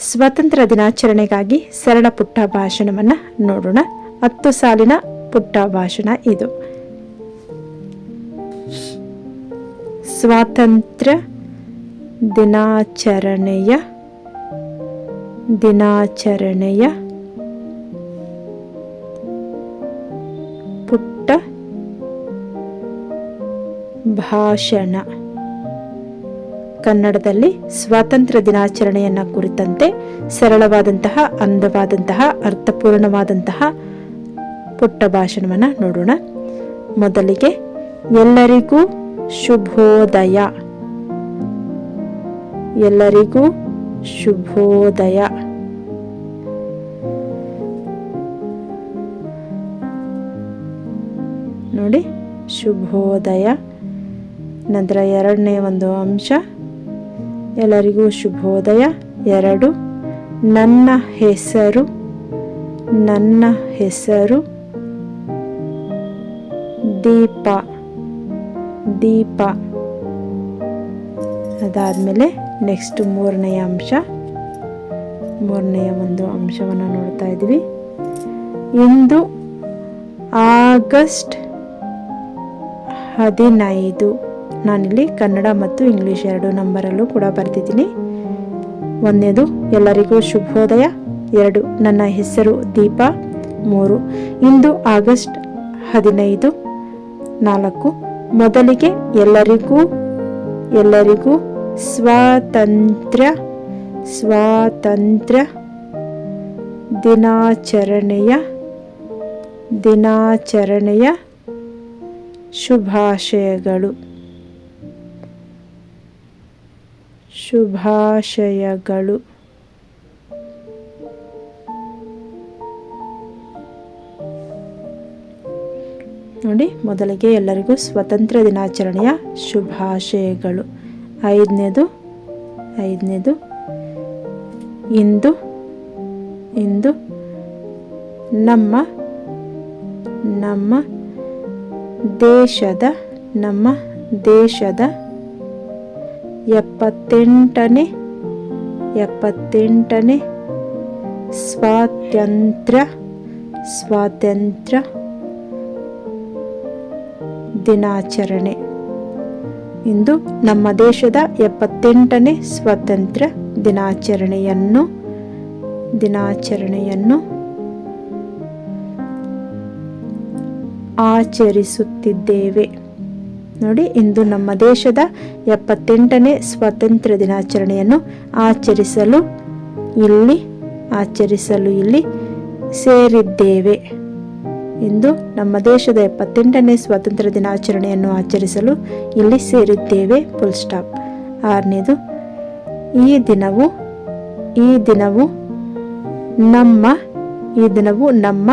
ಸ್ವಾತಂತ್ರ್ಯ ದಿನಾಚರಣೆಗಾಗಿ ಸರಳ ಪುಟ್ಟ ಭಾಷಣವನ್ನು ನೋಡೋಣ. ಹತ್ತು ಸಾಲಿನ ಪುಟ್ಟ ಭಾಷಣ ಇದು. ಸ್ವಾತಂತ್ರ್ಯ ದಿನಾಚರಣೆಯ ದಿನಾಚರಣೆಯ ಪುಟ್ಟ ಭಾಷಣ. ಕನ್ನಡದಲ್ಲಿ ಸ್ವಾತಂತ್ರ್ಯ ದಿನಾಚರಣೆಯನ್ನ ಕುರಿತಂತೆ ಸರಳವಾದಂತಹ, ಅಂದವಾದಂತಹ, ಅರ್ಥಪೂರ್ಣವಾದಂತಹ ಪುಟ್ಟ ಭಾಷಣವನ್ನು ನೋಡೋಣ. ಮೊದಲಿಗೆ ಎಲ್ಲರಿಗೂ ಶುಭೋದಯ. ಎಲ್ಲರಿಗೂ ಶುಭೋದಯ. ನೋಡಿ, ಶುಭೋದಯ. ನಂತರ ಎರಡನೇ ಒಂದು ಅಂಶ. ಎಲ್ಲರಿಗೂ ಶುಭೋದಯ. ಎರಡು, ನನ್ನ ಹೆಸರು ನನ್ನ ಹೆಸರು, ದೀಪ ದೀಪ. ಅದಾದಮೇಲೆ ನೆಕ್ಸ್ಟ್ ಮೂರನೆಯ ಅಂಶ. ಮೂರನೆಯ ಒಂದು ಅಂಶವನ್ನು ನೋಡ್ತಾ ಇದ್ದೀವಿ. ಇಂದು ಆಗಸ್ಟ್ ಹದಿನೈದು. ನಾನಿಲ್ಲಿ ಕನ್ನಡ ಮತ್ತು ಇಂಗ್ಲೀಷ್ ಎರಡು ನಂಬರಲ್ಲೂ ಕೂಡ ಬರ್ತಿದ್ದೀನಿ ಒಂದನೇದು ಎಲ್ಲರಿಗೂ ಶುಭೋದಯ. ಎರಡು, ನನ್ನ ಹೆಸರು ದೀಪ. ಮೂರು, ಇಂದು ಆಗಸ್ಟ್ ಹದಿನೈದು. ನಾಲ್ಕು, ಮೊದಲಿಗೆ ಎಲ್ಲರಿಗೂ ಎಲ್ಲರಿಗೂ ಸ್ವಾತಂತ್ರ್ಯ ಸ್ವಾತಂತ್ರ್ಯ ದಿನಾಚರಣೆಯ ದಿನಾಚರಣೆಯ ಶುಭಾಶಯಗಳು. ಶುಭಾಶಯಗಳು. ನೋಡಿ, ಮೊದಲಿಗೆ ಎಲ್ಲರಿಗೂ ಸ್ವತಂತ್ರ ದಿನಾಚರಣೆಯ ಶುಭಾಶಯಗಳು. ಐದನೇದು ಐದನೇದು, ಇಂದು ಇಂದು, ನಮ್ಮ ನಮ್ಮ ದೇಶದ ನಮ್ಮ ದೇಶದ ಎಪ್ಪತ್ತೆಂಟನೇ ಎಪ್ಪತ್ತೆಂಟನೇ ಸ್ವಾತಂತ್ರ್ಯ ಸ್ವಾತಂತ್ರ್ಯ ದಿನಾಚರಣೆ. ಇಂದು ನಮ್ಮ ದೇಶದ ಎಪ್ಪತ್ತೆಂಟನೇ ಸ್ವಾತಂತ್ರ್ಯ ದಿನಾಚರಣೆಯನ್ನು ದಿನಾಚರಣೆಯನ್ನು ಆಚರಿಸುತ್ತಿದ್ದೇವೆ. ನೋಡಿ, ಇಂದು ನಮ್ಮ ದೇಶದ ಎಪ್ಪತ್ತೆಂಟನೇ ಸ್ವಾತಂತ್ರ್ಯ ದಿನಾಚರಣೆಯನ್ನು ಆಚರಿಸಲು ಇಲ್ಲಿ ಆಚರಿಸಲು ಇಲ್ಲಿ ಸೇರಿದ್ದೇವೆ. ಇಂದು ನಮ್ಮ ದೇಶದ ಎಪ್ಪತ್ತೆಂಟನೇ ಸ್ವಾತಂತ್ರ್ಯ ದಿನಾಚರಣೆಯನ್ನು ಆಚರಿಸಲು ಇಲ್ಲಿ ಸೇರಿದ್ದೇವೆ. ಫುಲ್ ಸ್ಟಾಪ್ ಆರನೇದು, ಈ ದಿನವು ಈ ದಿನವು ನಮ್ಮ, ಈ ದಿನವು ನಮ್ಮ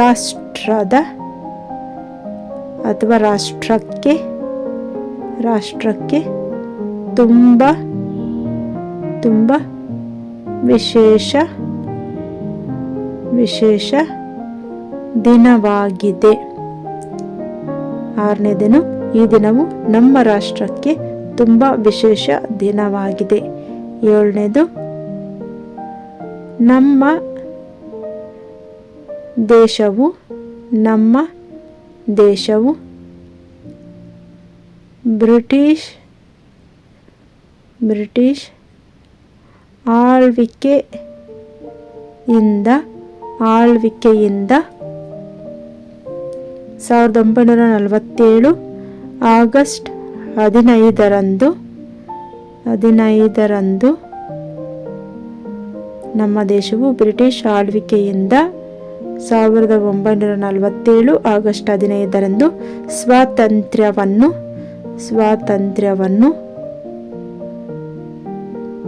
ರಾಷ್ಟ್ರದ ಅಥವಾ ರಾಷ್ಟ್ರಕ್ಕೆ ರಾಷ್ಟ್ರಕ್ಕೆ ತುಂಬ ತುಂಬ ವಿಶೇಷ ವಿಶೇಷ ದಿನವಾಗಿದೆ. ಆರನೇ ದಿನ, ಈ ದಿನವು ನಮ್ಮ ರಾಷ್ಟ್ರಕ್ಕೆ ತುಂಬ ವಿಶೇಷ ದಿನವಾಗಿದೆ. ಏಳನೇದು, ನಮ್ಮ ದೇಶವು ನಮ್ಮ ದೇಶವು ಬ್ರಿಟಿಷ್ ಬ್ರಿಟಿಷ್ ಆಳ್ವಿಕೆಯಿಂದ ಆಳ್ವಿಕೆಯಿಂದ ಸಾವಿರದ ಒಂಬೈನೂರ ನಲವತ್ತೇಳು ಆಗಸ್ಟ್ ಹದಿನೈದರಂದು ಹದಿನೈದರಂದು ನಮ್ಮ ದೇಶವು ಬ್ರಿಟಿಷ್ ಆಳ್ವಿಕೆಯಿಂದ ಸಾವಿರದ ಒಂಬೈನೂರ ನಲವತ್ತೇಳು ಆಗಸ್ಟ್ ಹದಿನೈದರಂದು ಸ್ವಾತಂತ್ರ್ಯವನ್ನು ಸ್ವಾತಂತ್ರ್ಯವನ್ನು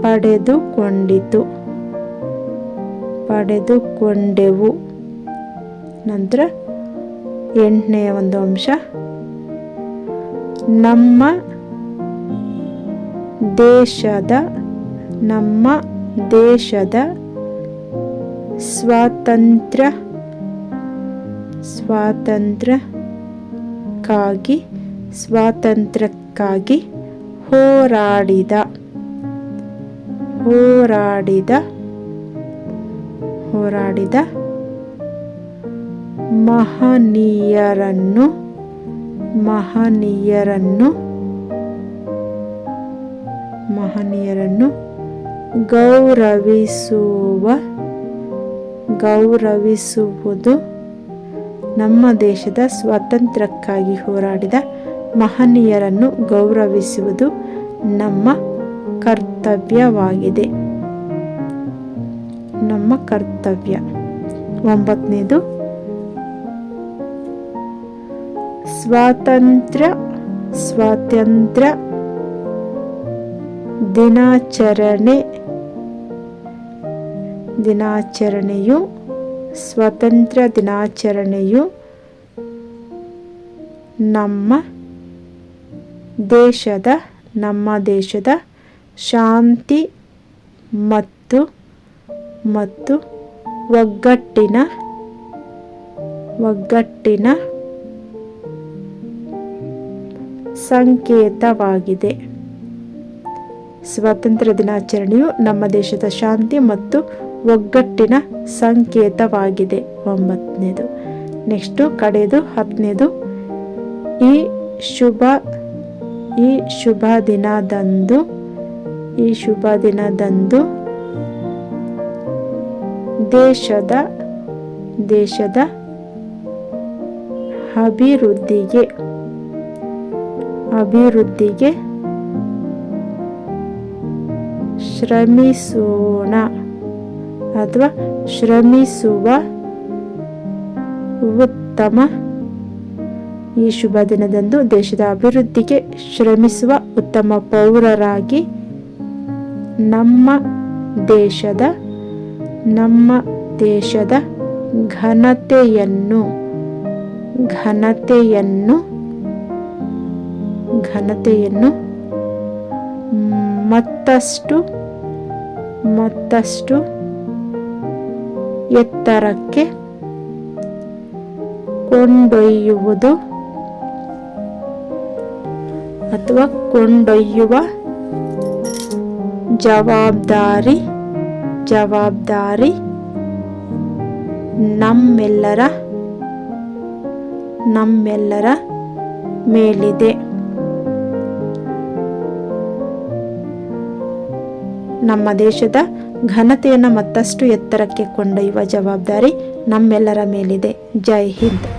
ಪಡೆದುಕೊಂಡಿತು. ಪಡೆದುಕೊಂಡೆವು. ನಂತರ ಎಂಟನೆಯ ಒಂದು ಅಂಶ. ನಮ್ಮ ದೇಶದ ನಮ್ಮ ದೇಶದ ಸ್ವಾತಂತ್ರ್ಯ ಸ್ವಾತಂತ್ರ್ಯಕ್ಕಾಗಿ ಸ್ವಾತಂತ್ರ್ಯಕ್ಕಾಗಿ ಹೋರಾಡಿದ ಹೋರಾಡಿದ ಹೋರಾಡಿದ ಮಹನೀಯರನ್ನು ಮಹನೀಯರನ್ನು ಮಹನೀಯರನ್ನು ಗೌರವಿಸುವ ಗೌರವಿಸುವುದು ನಮ್ಮ ದೇಶದ ಸ್ವಾತಂತ್ರ್ಯಕ್ಕಾಗಿ ಹೋರಾಡಿದ ಮಹನೀಯರನ್ನು ಗೌರವಿಸುವುದು ನಮ್ಮ ಕರ್ತವ್ಯವಾಗಿದೆ. ನಮ್ಮ ಕರ್ತವ್ಯ. ಒಂಬತ್ತನೇದು, ಸ್ವಾತಂತ್ರ್ಯ ಸ್ವಾತಂತ್ರ್ಯ ದಿನಾಚರಣೆ. ದಿನಾಚರಣೆಯು ಸ್ವಾತಂತ್ರ್ಯ ದಿನಾಚರಣೆಯು ನಮ್ಮ ದೇಶದ ನಮ್ಮ ದೇಶದ ಶಾಂತಿ ಮತ್ತು ಮತ್ತು ಒಗ್ಗಟ್ಟಿನ ಒಗ್ಗಟ್ಟಿನ ಸಂಕೇತವಾಗಿದೆ. ಸ್ವಾತಂತ್ರ್ಯ ದಿನಾಚರಣೆಯು ನಮ್ಮ ದೇಶದ ಶಾಂತಿ ಮತ್ತು ಒಗ್ಗಟ್ಟಿನ ಸಂಕೇತವಾಗಿದೆ. ಒಂಬತ್ತನೇದು. ನೆಕ್ಸ್ಟು ಕಡೆದು ಹತ್ತನೇದು. ಈ ಶುಭ ಈ ಶುಭ ದಿನದಂದು, ಈ ಶುಭ ದಿನದಂದು ದೇಶದ ದೇಶದ ಅಭಿವೃದ್ಧಿಗೆ ಅಭಿವೃದ್ಧಿಗೆ ಶ್ರಮಿಸೋಣ. ಅಥವಾ ಶ್ರಮಿಸುವ ಉತ್ತಮ ಈ ಶುಭ ದಿನದಂದು ದೇಶದ ಅಭಿವೃದ್ಧಿಗೆ ಶ್ರಮಿಸುವ ಉತ್ತಮ ಪೌರರಾಗಿ ನಮ್ಮ ದೇಶದ ನಮ್ಮ ದೇಶದ ಘನತೆಯನ್ನು ಘನತೆಯನ್ನು ಘನತೆಯನ್ನು ಮತ್ತಷ್ಟು ಮತ್ತಷ್ಟು ಎತ್ತರಕ್ಕೆ ಕೊಂಡೊಯ್ಯುವುದು ಅಥವಾ ಕೊಂಡೊಯ್ಯುವ ಜವಾಬ್ದಾರಿ ಜವಾಬ್ದಾರಿ ನಮ್ಮೆಲ್ಲರ ನಮ್ಮೆಲ್ಲರ ಮೇಲಿದೆ. ನಮ್ಮ ದೇಶದ ಘನತೆಯನ್ನು ಮತ್ತಷ್ಟು ಎತ್ತರಕ್ಕೆ ಕೊಂಡೊಯ್ಯುವ ಜವಾಬ್ದಾರಿ ನಮ್ಮೆಲ್ಲರ ಮೇಲಿದೆ. ಜೈ ಹಿಂದ್.